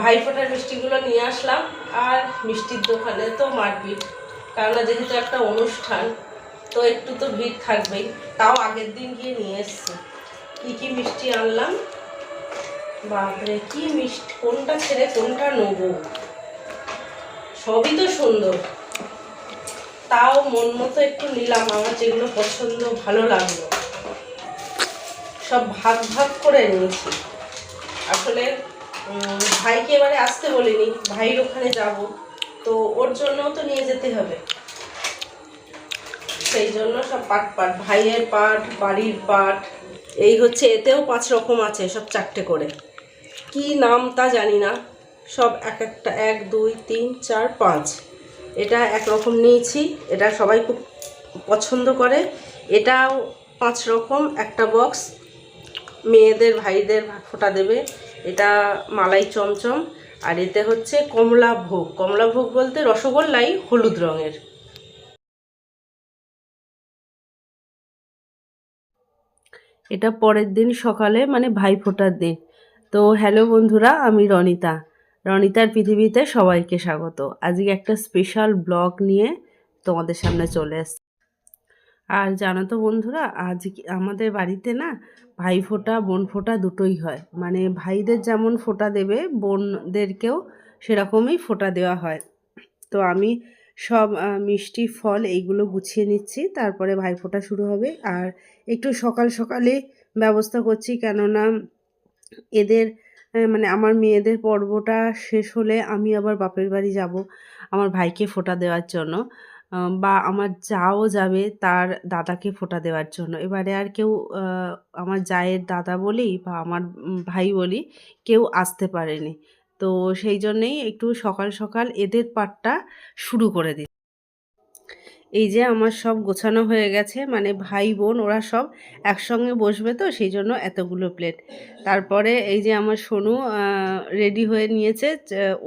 ভাইফোঁটার মিষ্টিগুলো নিয়ে আসলাম, আর মিষ্টির দোকানে তো মারপিট কেননা যেহেতু একটা অনুষ্ঠান, তো একটু তো ভিড় থাকবেই। তাও আগের দিন গিয়ে নিয়ে এসছি। কী কী মিষ্টি আনলাম? বাপরে, কি মিষ্টি, কোনটা ছেড়ে কোনটা নেব? সবই তো সুন্দর। তাও মন মতো একটু নিলাম, আমার যেগুলো পছন্দ, ভালো লাগল। সব ভাগ ভাগ করে নিয়েছি আসলে ভাইকে এবারে আসতে বলিনি, ভাইয়ের ওখানে যাব। তো ওর জন্যও তো নিয়ে যেতে হবে। সেই জন্য সব পাট পাট, ভাইয়ের পাট, বাড়ির পাট, এই হচ্ছে, এতেও পাঁচ রকম আছে সব চারটে করে। কি নাম তা জানি না, সব এক একটা, এক, দুই, তিন, চার, পাঁচ। এটা একরকম নিয়েছি, এটা সবাই খুব পছন্দ করে। এটাও পাঁচ রকম, একটা বক্স মেয়েদের, ভাইদের ফোঁটা দেবে। এটা মালাই চমচম। আর এতে হচ্ছে কমলা ভোগ। কমলা ভোগ বলতে রসগোল্লাই হলুদ রঙের। এটা পরের দিন সকালে মানে ভাইফোঁটার দিন। তো হ্যালো বন্ধুরা, আমি রনিতা। রনিতার পৃথিবীতে সবাইকে স্বাগত। আজকে একটা স্পেশাল ব্লগ নিয়ে তোমাদের সামনে চলে এসছি। আর জানো তো বন্ধুরা, আজ আমাদের বাড়িতে না ভাই ফোঁটা, বোন ফোঁটা দুটোই হয়। মানে ভাইদের যেমন ফোঁটা দেবে, বোনদেরকেও সেরকমই ফোঁটা দেওয়া হয়। তো আমি সব মিষ্টি, ফল এইগুলো গুছিয়ে নিচ্ছি, তারপরে ভাইফোঁটা শুরু হবে। আর একটু সকাল সকালে ব্যবস্থা করছি, কেননা এদের মানে আমার মেয়েদের পর্বটা শেষ হলে আমি আবার বাপের বাড়ি যাব, আমার ভাইকে ফোঁটা দেওয়ার জন্য। বা আমার যাও যাবে তার দাদাকে ফোঁটা দেওয়ার জন্য। এবারে আর কেউ আমার জায়ের দাদা বলি বা আমার ভাই বলি কেউ আসতে পারেনি। তো সেই জন্যেই একটু সকাল সকাল এদের পাটটা শুরু করে দিই। এই যে আমার সব গোছানো হয়ে গেছে মানে ভাই বোন ওরা সব একসঙ্গে বসবে তো, সেই জন্য এতগুলো প্লেট তারপরে এই যে আমার সোনু রেডি হয়ে নিয়েছে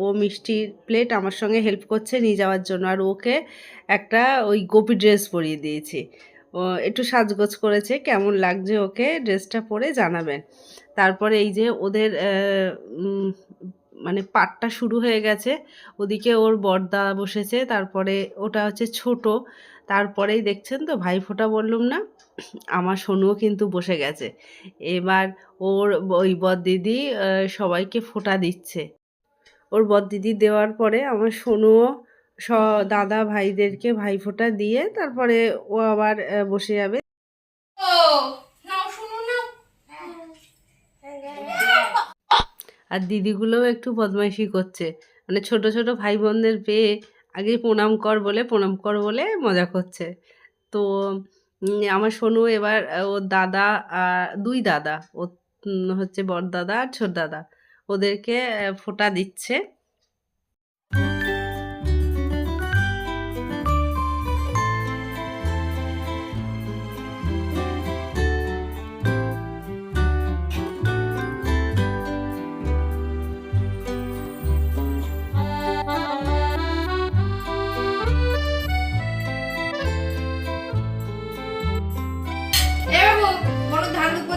ও মিষ্টির প্লেট আমার সঙ্গে হেল্প করছে নিয়ে যাওয়ার জন্য। আর ওকে একটা ওই গোপি ড্রেস পরিয়ে দিয়েছি। একটু সাজগোজ করেছে, কেমন লাগছে ওকে? ড্রেসটা পরে জানাবেন। তারপরে এই যে ওদের মানে পাটটা শুরু হয়ে গেছে। ওদিকে ওর বর্দা বসেছে, তারপরে ওটা হচ্ছে ছোট। তারপরেই দেখছেন তো ভাইফোঁটা বললুম না, আমার সোনুও কিন্তু বসে গেছে। এবার ওর ওই বর দিদি সবাইকে ফোঁটা দিচ্ছে। ওর বর দিদি দেওয়ার পরে আমার সোনুও, স, দাদা ভাইদেরকে ভাইফোঁটা দিয়ে তারপরে ও আবার বসে যাবে। আর দিদিগুলোও একটু বদমাইশি করছে। মানে ছোট ছোট ভাই বোনদের পেয়ে আগে প্রণাম কর বলে, প্রণাম কর বলে মজা করছে। তো আমার সোনু এবার ওর দাদা দুই দাদা ও হচ্ছে বড় দাদা আর ছোট দাদা। ওদেরকে ফোঁটা দিচ্ছে।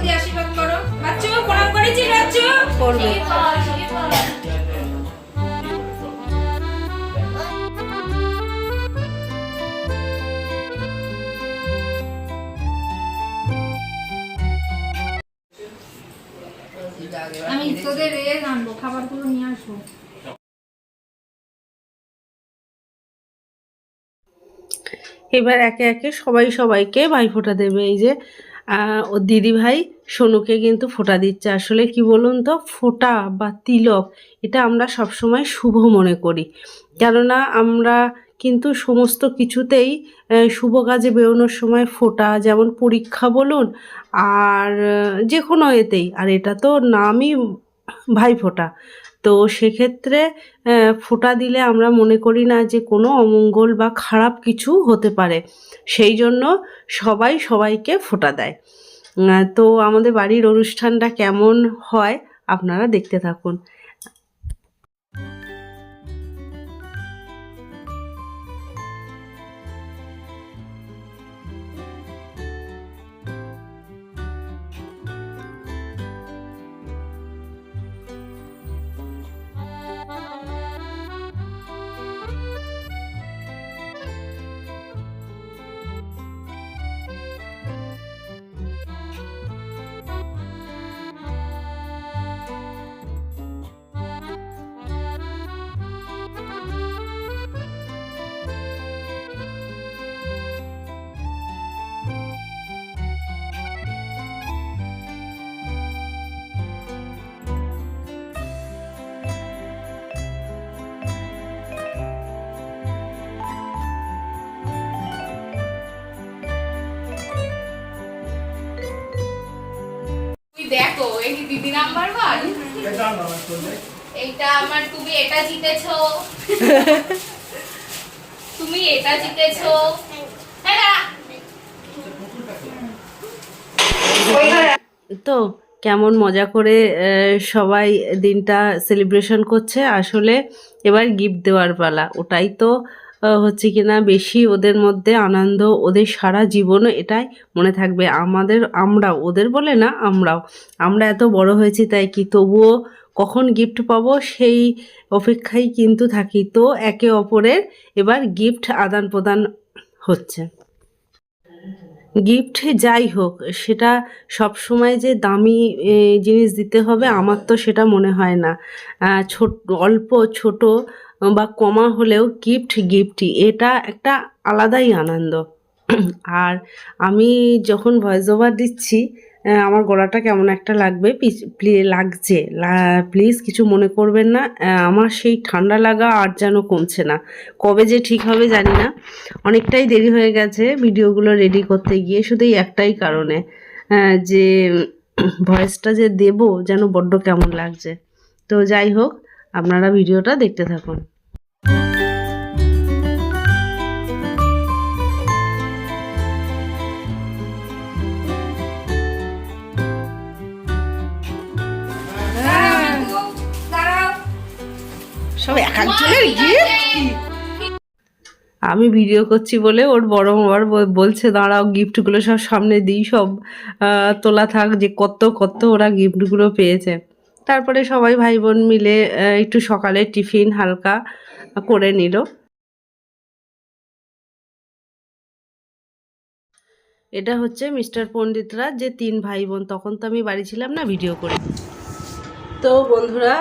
দিয়ে আশীর্বাদ করো। বাচ্চু প্রণাম করেছি বাচ্চু। করবে। আমি তোদের এ আনব খাবারগুলো নিয়ে আসব। এবার একে একে সবাই সবাইকে ভাইফোঁটা দেবে। এই যে আহ, ওর দিদি ভাই সোনুকে কিন্তু ফোঁটা দিচ্ছে। আসলে কি বলুন তো ফোঁটা বা তিলক এটা আমরা সবসময় শুভ মনে করি। কেননা আমরা কিন্তু সমস্ত কিছুতেই শুভ কাজে বেরোনোর সময় ফোঁটা যেমন পরীক্ষা বলুন আর যে কোনো এতেই। আর এটা তো নামই ভাইফোঁটা তো সেক্ষেত্রে ফোঁটা দিলে আমরা মনে করি না যে কোনো অমঙ্গল বা খারাপ কিছু হতে পারে। সেই জন্য সবাই সবাইকে ফোঁটা দেয়। তো আমাদের বাড়ির অনুষ্ঠানটা কেমন হয় আপনারা দেখতে থাকুন। দেখো এই কি দিদি নাম্বার ওয়ান এইটা আমার তুমি এটা জিতেছো। তুমি এটা জিতেছো। হ্যাঁ তো কেমন মজা করে সবাই দিনটা সেলিব্রেশন করছে। আসলে এবার গিফট দেওয়ার পালা ওটাই তো হচ্ছে কিনা বেশি ওদের মধ্যে আনন্দ, ওদের সারা জীবনও এটাই মনে থাকবে। আমাদের, আমরাও, ওদের বলে না, আমরাও। আমরা এত বড় হয়েছি তাই কি, তবুও কখন গিফট পাবো সেই অপেক্ষায় কিন্তু থাকি। তো একে অপরের এবার গিফট আদান প্রদান হচ্ছে। গিফট যাই হোক, সেটা সব সময় যে দামি জিনিস দিতে হবে, আমার তো সেটা মনে হয় না। ছোট, অল্প, ছোট বা কমা হলেও গিফট গিফটই এটা একটা আলাদাই আনন্দ। আর আমি যখন ভয়েস ওভার দিচ্ছি আমার গলাটা কেমন একটা লাগবে লাগছে। প্লিজ কিছু মনে করবেন না আমার সেই ঠান্ডা লাগা আর যেন কমছে না। কবে যে ঠিক হবে জানি না। অনেকটাই দেরি হয়ে গেছে ভিডিওগুলো রেডি করতে গিয়ে, শুধু একটাই কারণে যে ভয়েসটা যে দেব যেন বড্ড কেমন লাগছে। তো যাই হোক আপনারা ভিডিওটা দেখতে থাকুন। সব আমি ভিডিও করছি বলে ওর বড় ব- বলছে, দাঁড়াও, গিফটগুলো সব সামনে দিই, সব তোলা থাক যে কত কত ওরা গিফটগুলো পেয়েছে তারপরে সবাই ভাই বোন মিলে একটু সকালে টিফিন হালকা করে নিল। এটা হচ্ছে মিস্টার পণ্ডিতরা, যে তিন ভাই বোন তখন তো আমি বাড়ি ছিলাম না, ভিডিও করে। তো বন্ধুরা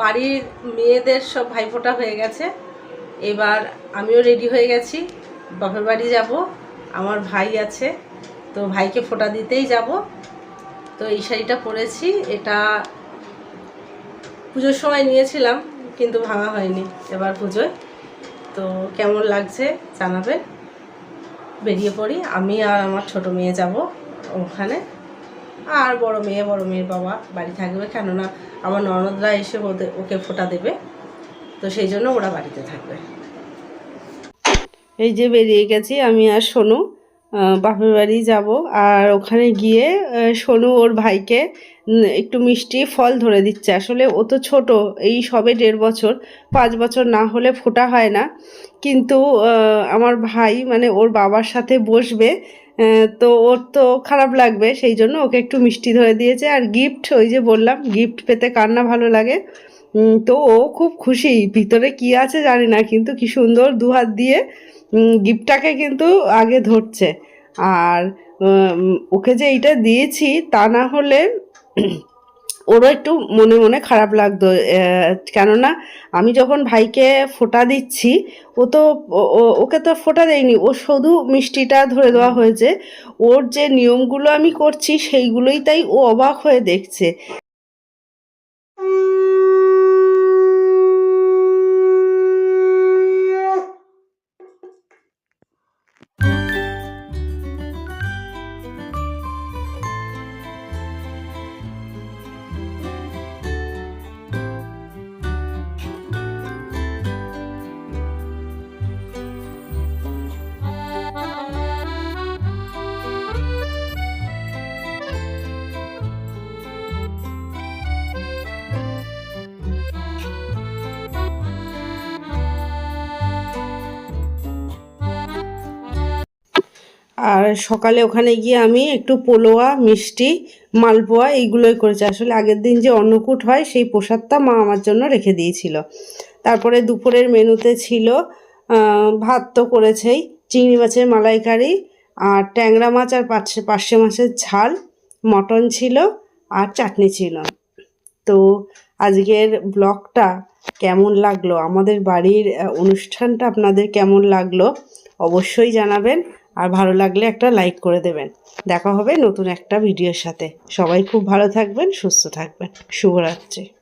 বাড়ির মেয়েদের সব ভাইফোঁটা হয়ে গেছে। এবার আমিও রেডি হয়ে গেছি, বাপের বাড়ি যাব, আমার ভাই আছে, তো ভাইকে ফোঁটা দিতেই যাব। তো এই শাড়িটা পরেছি, এটা পুজোর সময় নিয়েছিলাম, কিন্তু ভাঙা হয়নি এবার পুজোয়। তো কেমন লাগছে জানাবেন। বেরিয়ে পড়ি, আমি আর আমার ছোট মেয়ে যাব ওখানে। আর বড় মেয়ে, বড় মেয়ের বাবা বাড়ি থাকবে, কেননা আমার ননদরা এসে ওদের ওকে ফোঁটা দেবে। তো সেই জন্য ওরা বাড়িতে থাকবে। এই যে বেরিয়ে গেছি আমি আর সোনু। বাপের বাড়ি যাব। আর ওখানে গিয়ে সোনু ওর ভাইকে একটু মিষ্টি ফল ধরে দিচ্ছে। আসলে ও তো ছোট, এই সবে দেড় বছর, পাঁচ বছর না হলে ফোটা হয় না। কিন্তু আমার ভাই মানে ওর বাবার সাথে বসবে তো ওর তো খারাপ লাগবে, সেই জন্য ওকে একটু মিষ্টি ধরে দিয়েছে। আর গিফট ওই যে বললাম গিফট পেতে কার না ভালো লাগে? তো ও খুব খুশি। ভিতরে কি আছে জানি না, কিন্তু কি সুন্দর দু হাত দিয়ে গিফটটাকে কিন্তু আগে ধরছে। আর ওকে যে এইটা দিয়েছি, তা না হলে ওরও একটু মনে মনে খারাপ লাগতো। কেননা আমি যখন ভাইকে ফোটা দিচ্ছি, ও তো ওকে তো ফোটা দেয়নি। ও শুধু মিষ্টিটা ধরে দেওয়া হয়েছে। ওর যে নিয়মগুলো আমি করছি, সেইগুলোই তাই ও অবাক হয়ে দেখছে। আর সকালে ওখানে গিয়ে আমি একটু পোলোয়া, মিষ্টি, মালপোয়া এইগুলোই করেছি। আসলে আগের দিন যে অন্নকূট হয়, সেই প্রসাদটা মা আমার জন্য রেখে দিয়েছিল। তারপরে দুপুরের মেনুতে ছিল ভাত তো করেছেই, চিংড়ি মাছের মালাইকারি আর ট্যাংরা মাছ আর পার্শে পার্শে মাছের ঝাল, মটন ছিল আর চাটনি ছিল। তো আজকের ব্লগটা কেমন লাগল? আমাদের বাড়ির অনুষ্ঠানটা আপনাদের কেমন লাগল? অবশ্যই জানাবেন। আর ভালো লাগলে একটা লাইক করে দেবেন। দেখা হবে নতুন একটা ভিডিওর সাথে। সবাই খুব ভালো থাকবেন, সুস্থ থাকবেন। শুভরাত্রি।